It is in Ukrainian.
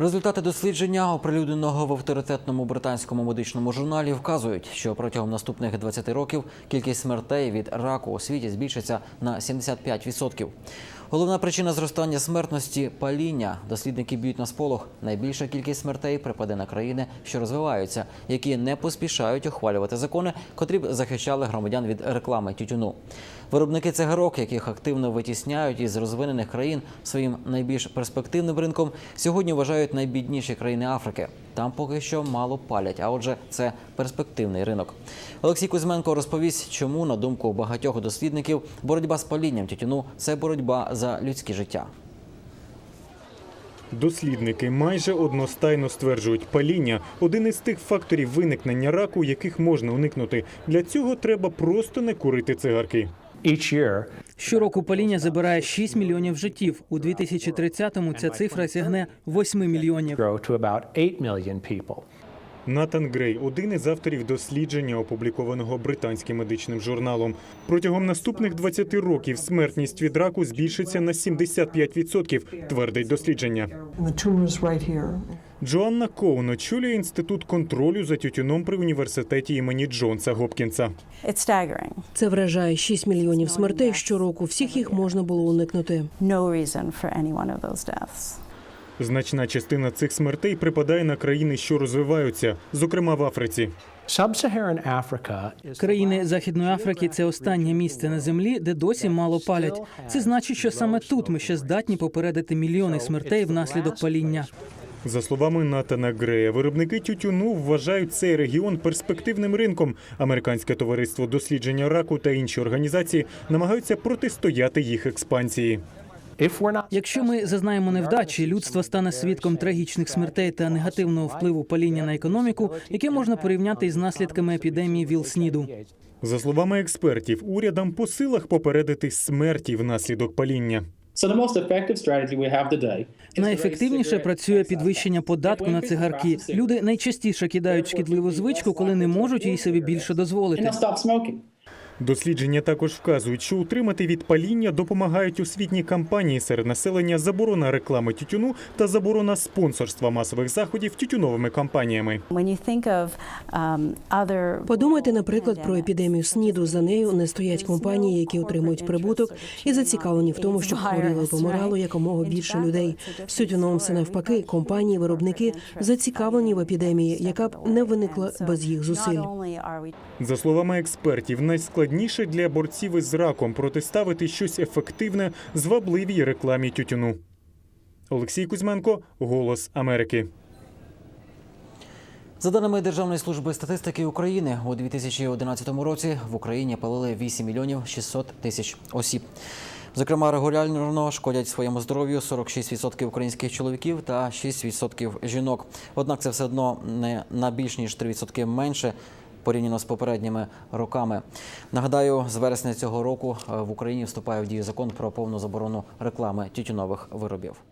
Результати дослідження, оприлюдненого в авторитетному британському медичному журналі, вказують, що протягом наступних 20 років кількість смертей від раку у світі збільшиться на 75%. Головна причина зростання смертності паління. Дослідники б'ють на сполох. Найбільша кількість смертей припаде на країни, що розвиваються, які не поспішають ухвалювати закони, котрі б захищали громадян від реклами тютюну. Виробники цигарок, яких активно витісняють із розвинених країн своїм найбільш перспективним ринком, сьогодні вважають найбідніші країни Африки. Там поки що мало палять, а отже, це перспективний ринок. Олексій Кузьменко розповість, чому, на думку багатьох дослідників, боротьба з палінням тютюну це боротьба за людське життя. Дослідники майже одностайно стверджують, паління один із тих факторів виникнення раку, яких можна уникнути. Для цього треба просто не курити цигарки. Each Щороку паління забирає 6 мільйонів життів. У 2030-му ця цифра сягне 8 мільйонів. grow to about 8 million people. Натан Грей один із авторів дослідження, опублікованого британським медичним журналом. Протягом наступних 20 років смертність від раку збільшиться на 75%, твердить дослідження. Джоанна Коун очолює інститут контролю за тютюном при університеті імені Джонса Гопкінса. Це вражає 6 мільйонів смертей щороку. Всіх їх можна було уникнути. Значна частина цих смертей припадає на країни, що розвиваються, зокрема в Африці. Країни Західної Африки це останнє місце на землі, де досі мало палять. Це значить, що саме тут ми ще здатні попередити мільйони смертей внаслідок паління. За словами Натана Грея, виробники тютюну вважають цей регіон перспективним ринком. Американське товариство дослідження раку та інші організації намагаються протистояти їх експансії. Якщо ми зазнаємо невдачі, людство стане свідком трагічних смертей та негативного впливу паління на економіку, яке можна порівняти із наслідками епідемії ВІЛ-СНІДу. За словами експертів, урядам по силах попередити смерті внаслідок паління. Найефективніше працює підвищення податку на цигарки. Люди найчастіше кидають шкідливу звичку, коли не можуть їй собі більше дозволити. Дослідження також вказують, що утримати від паління допомагають освітні кампанії серед населення, заборона реклами тютюну та заборона спонсорства масових заходів тютюновими кампаніями. Um, Подумайте, наприклад, про епідемію СНІДу. За нею не стоять компанії, які отримують прибуток і зацікавлені в тому, щоб хворіло і помирало якомога більше людей. З тютюном все навпаки. Компанії, виробники зацікавлені в епідемії, яка б не виникла без їх зусиль. За словами експертів, найскладніше для борців із раком протиставити щось ефективне звабливій рекламі тютюну. Олексій Кузьменко, Голос Америки. За даними Державної служби статистики України, у 2011 році в Україні палили 8 мільйонів 600 тисяч осіб. Зокрема, регулярно шкодять своєму здоров'ю 46% українських чоловіків та 6% жінок. Однак це все одно не на більш ніж 3% менше порівняно з попередніми роками. Нагадаю, з вересня цього року е, в Україні вступає в дію закон про повну заборону реклами тютюнових виробів.